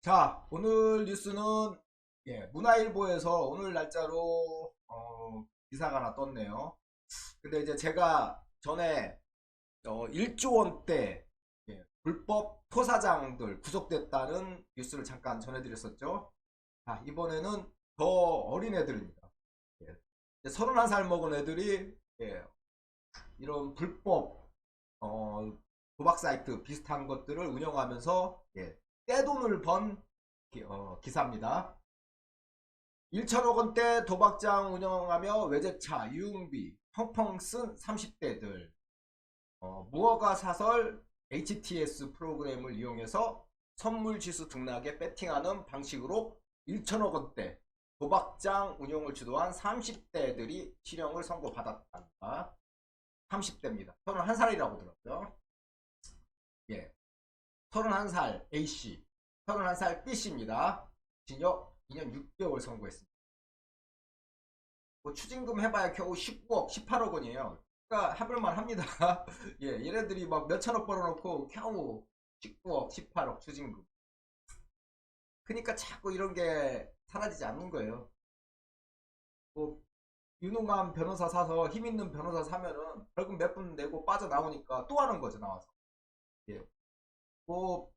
자, 오늘 뉴스는 예, 문화일보에서 오늘 날짜로 어, 기사가 하나 떴네요. 근데 이제 제가 전에 어, 1조 원대 예, 불법 토사장들 구속됐다는 뉴스를 잠깐 전해드렸었죠. 자, 이번에는 더 어린 애들입니다. 예, 이제 31살 먹은 애들이 예, 이런 불법 어, 도박 사이트 비슷한 것들을 운영하면서 예, 떼돈을 번 기, 어, 기사입니다. 1천억 원대 도박장 운영하며 외제차, 유흥비 펑펑 쓴 30대들 어, 무허가 사설 HTS 프로그램을 이용해서 선물 지수 등락에 배팅하는 방식으로 1천억 원대 도박장 운영을 주도한 30대들이 실형을 선고받았답니다. 30대입니다. 31살이라고 들었죠. 예. 31살 A씨, 31살 B씨입니다. 징역 2년 6개월 선고했습니다. 뭐 추징금 해봐야 겨우 19억, 18억 원이에요. 그러니까 해볼만 합니다. 예, 얘네들이 막 몇천억 벌어놓고 겨우 19억, 18억 추징금. 그니까 자꾸 이런 게 사라지지 않는 거예요. 뭐, 유능한 변호사 사서 힘 있는 변호사 사면은 벌금 몇 분 내고 빠져나오니까 또 하는 거죠, 나와서. 예. 뭐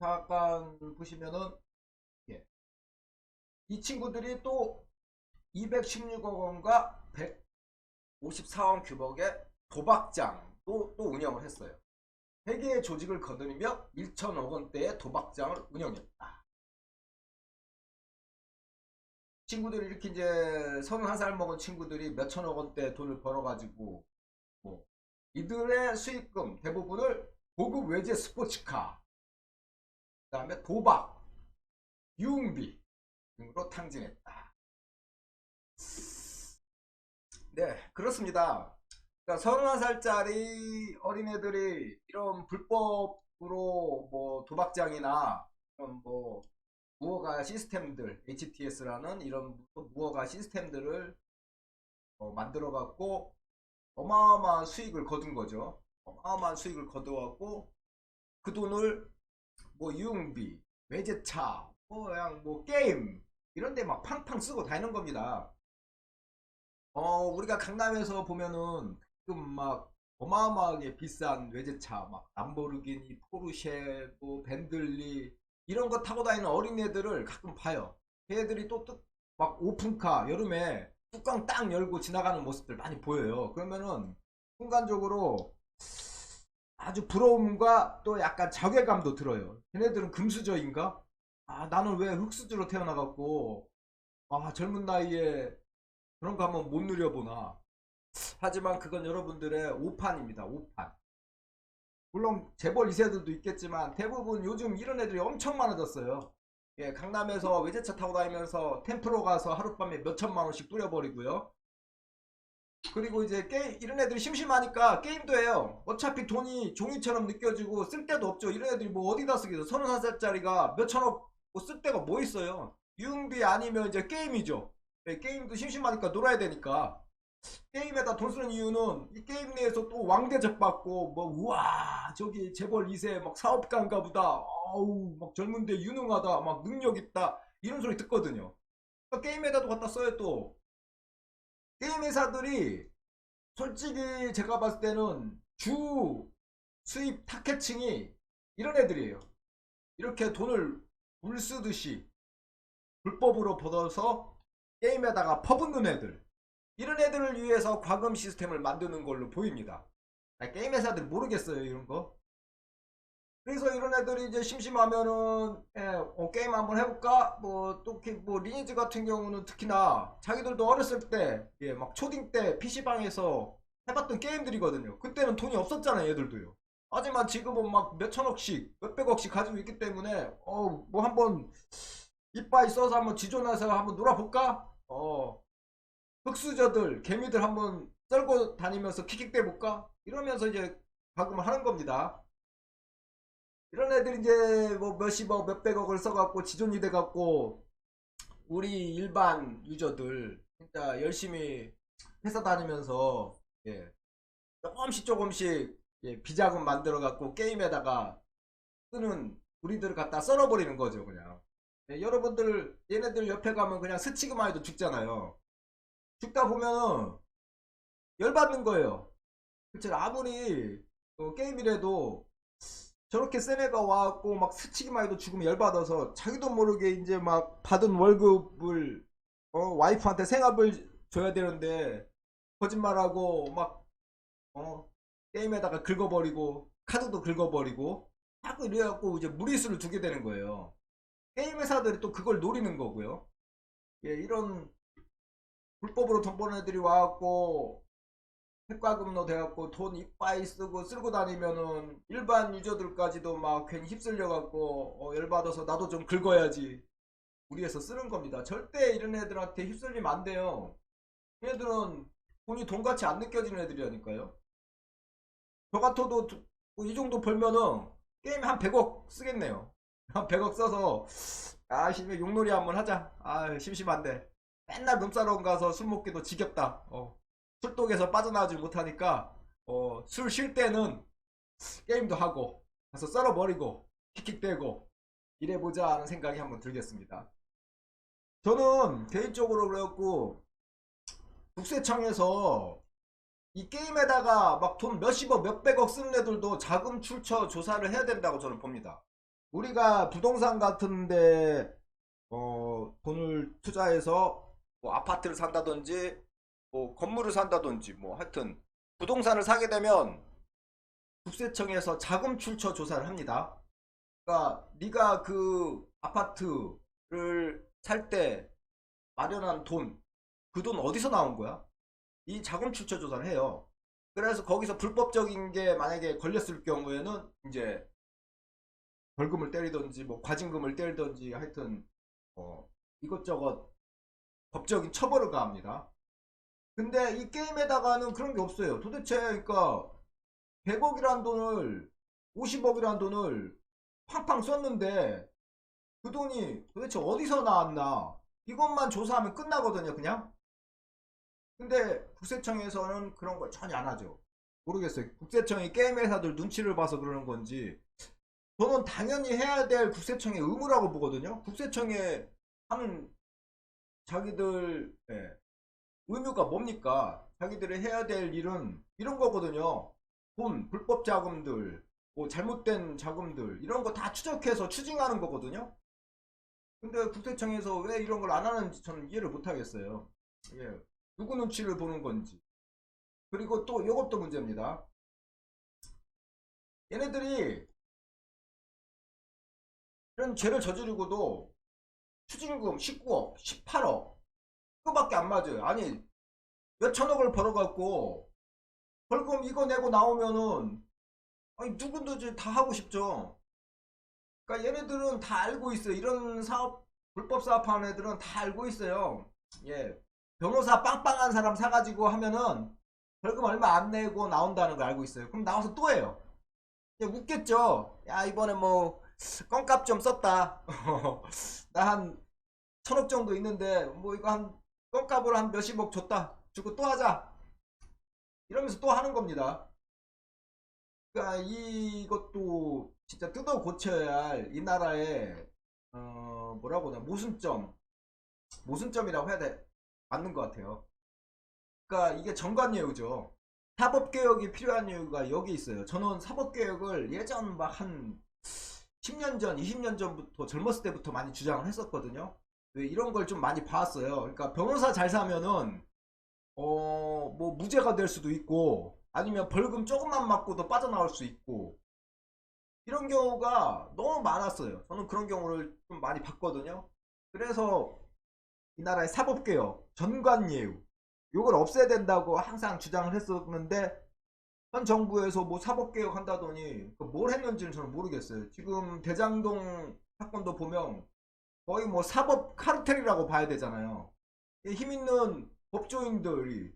잠깐 보시면은 예. 이 친구들이 또 216억 원과 154원 규모의 도박장도 또 운영을 했어요. 3개의 조직을 거느리며 1천억 원대의 도박장을 운영했다. 친구들이 이렇게 이제 31살 먹은 친구들이 몇천억 원대 돈을 벌어가지고 뭐 이들의 수익금 대부분을 고급 외제 스포츠카, 그 다음에 도박, 유흥비 등으로 탕진했다. 네, 그렇습니다. 그러니까 31살짜리 어린애들이 이런 불법으로 뭐 도박장이나 이런 뭐 무허가 시스템들, HTS라는 이런 무허가 시스템들을 어, 만들어 갖고 어마어마한 수익을 거둔 거죠. 어마어마한 수익을 거두었고 그 돈을 뭐 유흥비, 외제차, 뭐 그냥 뭐 게임 이런 데 막 팡팡 쓰고 다니는 겁니다. 어 우리가 강남에서 보면은 지금 막 어마어마하게 비싼 외제차 막 람보르기니, 포르쉐, 뭐 벤들리 이런 거 타고 다니는 어린애들을 가끔 봐요. 걔들이 또 막 오픈카 여름에 뚜껑 딱 열고 지나가는 모습들 많이 보여요. 그러면은 순간적으로 아주 부러움과 또 약간 자괴감도 들어요. 걔네들은 금수저인가? 아, 나는 왜 흙수저로 태어나갖고, 아, 젊은 나이에 그런 거 한번 못 누려보나. 하지만 그건 여러분들의 오판입니다, 오판. 물론 재벌 2세들도 있겠지만 대부분 요즘 이런 애들이 엄청 많아졌어요. 예, 강남에서 외제차 타고 다니면서 템프로 가서 하룻밤에 몇 천만 원씩 뿌려버리고요. 그리고 이제 게임 이런 애들이 심심하니까 게임도 해요. 어차피 돈이 종이처럼 느껴지고 쓸 데도 없죠. 이런 애들이 뭐 어디다 쓰겠어? 31살짜리가 몇 천억 뭐 쓸 데가 뭐 있어요? 유흥비 아니면 이제 게임이죠. 예, 게임도 심심하니까 놀아야 되니까. 게임에다 돈 쓰는 이유는 이 게임 내에서 또 왕대접 받고 뭐 우와 저기 재벌 2세 막 사업가인가 보다. 아우 막 젊은데 유능하다. 막 능력 있다. 이런 소리 듣거든요. 그러니까 게임에다도 갖다 써요 또. 게임 회사들이 솔직히 제가 봤을 때는 주 수입 타겟층이 이런 애들이에요. 이렇게 돈을 물 쓰듯이 불법으로 벌어서 게임에다가 퍼붓는 애들 이런 애들을 위해서 과금 시스템을 만드는 걸로 보입니다. 아, 게임 회사들 모르겠어요 이런 거. 그래서 이런 애들이 이제 심심하면은 예, 어, 게임 한번 해볼까? 뭐또뭐 리니지 같은 경우는 특히나 자기들도 어렸을 때 예, 막 초딩 때 PC방에서 해봤던 게임들이거든요. 그때는 돈이 없었잖아요 얘들도요. 하지만 지금은 막 몇천억씩 몇백억씩 가지고 있기 때문에 어 뭐 한번 이빠이 써서 한번 지존해서 한번 놀아볼까? 어 흑수저들, 개미들 한번 썰고 다니면서 킥킥대 볼까? 이러면서 이제 가금을 하는 겁니다. 이런 애들이 이제 뭐 몇십억, 몇백억을 써갖고 지존이 돼갖고 우리 일반 유저들 진짜 열심히 회사 다니면서 예, 조금씩 조금씩 예, 비자금 만들어 갖고 게임에다가 쓰는 우리들을 갖다 썰어버리는 거죠 그냥 예, 여러분들 얘네들 옆에 가면 그냥 스치기만 해도 죽잖아요 죽다 보면은 열받는 거예요 그쵸 아무리 어, 게임이라도 저렇게 센 애가 와갖고 막 스치기만 해도 죽으면 열받아서 자기도 모르게 이제 막 받은 월급을 어, 와이프한테 생합을 줘야 되는데 거짓말하고 막 어, 게임에다가 긁어버리고 카드도 긁어버리고 자꾸 이래갖고 이제 무리수를 두게 되는 거예요. 게임 회사들이 또 그걸 노리는 거고요. 예, 이런 불법으로 돈 버는 애들이 와갖고 핵과금로 돼갖고 돈 이빠이 쓰고 쓸고 다니면은 일반 유저들까지도 막 괜히 휩쓸려갖고 어, 열받아서 나도 좀 긁어야지 무리해서 쓰는 겁니다. 절대 이런 애들한테 휩쓸리면 안 돼요. 얘들은 돈이 돈같이 안 느껴지는 애들이라니까요. 저 같아도 두- 뭐이 정도 벌면은 게임에 한 100억 쓰겠네요. 한 100억 써서 아 심해 용놀이 한번 하자. 아 심심한데 맨날 룸사롱 가서 술 먹기도 지겹다. 어. 술독에서 빠져나오지 못하니까 어, 술 쉴 때는 게임도 하고 가서 썰어버리고 킥킥대고 이래보자 하는 생각이 한번 들겠습니다. 저는 개인적으로 그래갖고 국세청에서 이 게임에다가 막 돈 몇십억 몇백억 쓰는 애들도 자금 출처 조사를 해야 된다고 저는 봅니다. 우리가 부동산 같은데 어, 돈을 투자해서 뭐 아파트를 산다든지 뭐 건물을 산다든지 뭐 하여튼 부동산을 사게 되면 국세청에서 자금 출처 조사를 합니다. 그러니까 네가 그 아파트를 살 때 마련한 돈, 그 돈 어디서 나온 거야? 이 자금 출처 조사를 해요. 그래서 거기서 불법적인 게 만약에 걸렸을 경우에는 이제 벌금을 때리든지 뭐 과징금을 때리든지 하여튼 어, 이것저것 법적인 처벌을 가합니다. 근데 이 게임에다가는 그런 게 없어요. 도대체 그러니까 100억이란 돈을 50억이란 돈을 팡팡 썼는데 그 돈이 도대체 어디서 나왔나? 이것만 조사하면 끝나거든요 그냥. 근데 국세청에서는 그런 걸 전혀 안 하죠. 모르겠어요. 국세청이 게임 회사들 눈치를 봐서 그러는 건지 저는 당연히 해야 될 국세청의 의무라고 보거든요. 국세청에 하는 자기들 예, 의무가 뭡니까 자기들이 해야 될 일은 이런 거거든요 돈 불법 자금들 뭐 잘못된 자금들 이런 거 다 추적해서 추징하는 거거든요. 근데 국세청에서 왜 이런 걸 안 하는지 저는 이해를 못 하겠어요. 예. 누구 눈치를 보는 건지. 그리고 또 이것도 문제입니다. 얘네들이 이런 죄를 저지르고도 추징금 19억, 18억 그거밖에 안 맞아요. 아니 몇 천억을 벌어갖고 벌금 이거 내고 나오면은 아니 누구든지 다 하고 싶죠. 그러니까 얘네들은 다 알고 있어요. 이런 사업 불법 사업하는 애들은 다 알고 있어요. 예, 변호사 빵빵한 사람 사가지고 하면은 벌금 얼마 안 내고 나온다는 걸 알고 있어요. 그럼 나와서 또 해요. 예, 웃겠죠. 야 이번에 뭐 껌값 좀 썼다. 나 한 천억 정도 있는데 뭐 이거 한 껌값으로 한 몇십억 줬다. 주고 또 하자. 이러면서 또 하는 겁니다. 그러니까 이것도 진짜 뜯어 고쳐야 할 이 나라의 어 뭐라고 하나 모순점 모순점이라고 해야 돼 맞는 것 같아요. 그러니까 이게 정관예우죠. 사법개혁이 필요한 이유가 여기 있어요. 저는 사법개혁을 예전 막한 10년 전, 20년 전부터 젊었을 때부터 많이 주장을 했었거든요. 왜 이런 걸 좀 많이 봤어요. 그러니까 변호사 잘 사면은 어, 뭐 무죄가 될 수도 있고 아니면 벌금 조금만 맞고도 빠져나올 수 있고 이런 경우가 너무 많았어요. 저는 그런 경우를 좀 많이 봤거든요. 그래서 이 나라의 사법개혁, 전관예우 요걸 없애야 된다고 항상 주장을 했었는데 현 정부에서 뭐 사법개혁 한다더니 그뭘 했는지는 저는 모르겠어요. 지금 대장동 사건도 보면 거의 뭐 사법 카르텔이라고 봐야 되잖아요. 이힘 있는 법조인들이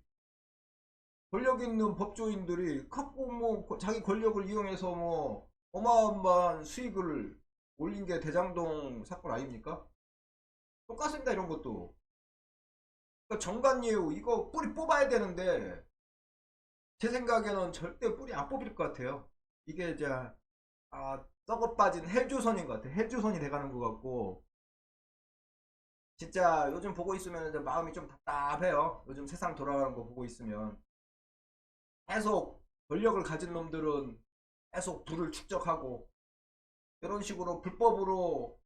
권력 있는 법조인들이 갖고 뭐 자기 권력을 이용해서 뭐 어마어마한 수익을 올린 게 대장동 사건 아닙니까? 똑같습니다 이런 것도. 그 정관예우 이거 뿌리 뽑아야 되는데 제 생각에는 절대 뿌리 안 뽑힐 것 같아요. 이게 이제 아 썩어 빠진 헬조선인 것 같아. 헬조선이 돼가는 것 같고 진짜 요즘 보고 있으면 마음이 좀 답답해요. 요즘 세상 돌아가는 거 보고 있으면 계속 권력을 가진 놈들은 계속 부를 축적하고 이런 식으로 불법으로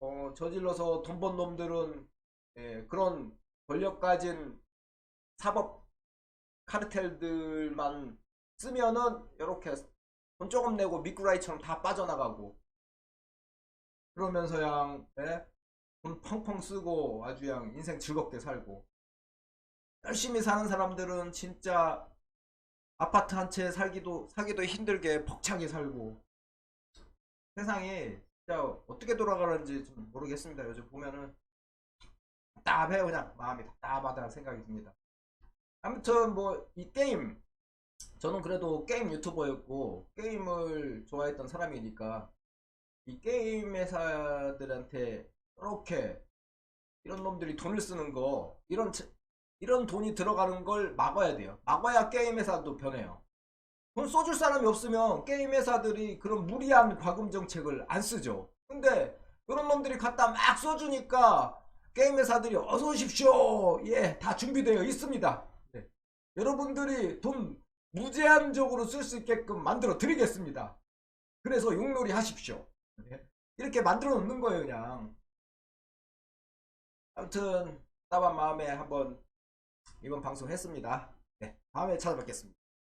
어, 저질러서 돈 번 놈들은 예, 그런 권력 가진 사법 카르텔들만 쓰면은 이렇게 돈 조금 내고 미꾸라지처럼 다 빠져나가고 그러면서 그냥 예? 돈 펑펑 쓰고 아주 그냥 인생 즐겁게 살고 열심히 사는 사람들은 진짜 아파트 한 채 살기도 사기도 힘들게 벅차게 살고 세상이 진짜 어떻게 돌아가는지 좀 모르겠습니다. 요즘 보면은 답답해요 그냥 마음이 답답하다는 생각이 듭니다. 아무튼 뭐 이 게임 저는 그래도 게임 유튜버였고 게임을 좋아했던 사람이니까 이 게임 회사들한테 이렇게 이런 놈들이 돈을 쓰는 거 이런 체- 이런 돈이 들어가는 걸 막아야 돼요. 막아야 게임 회사도 변해요. 돈 써줄 사람이 없으면 게임 회사들이 그런 무리한 과금 정책을 안 쓰죠. 근데 그런 놈들이 갖다 막 써주니까 게임 회사들이 어서 오십시오. 예, 다 준비되어 있습니다. 네. 여러분들이 돈 무제한적으로 쓸 수 있게끔 만들어 드리겠습니다. 그래서 용놀이 하십시오. 네. 이렇게 만들어 놓는 거예요, 그냥. 아무튼 답답한 마음에 한번 이번 방송 했습니다. 네, 다음에 찾아뵙겠습니다.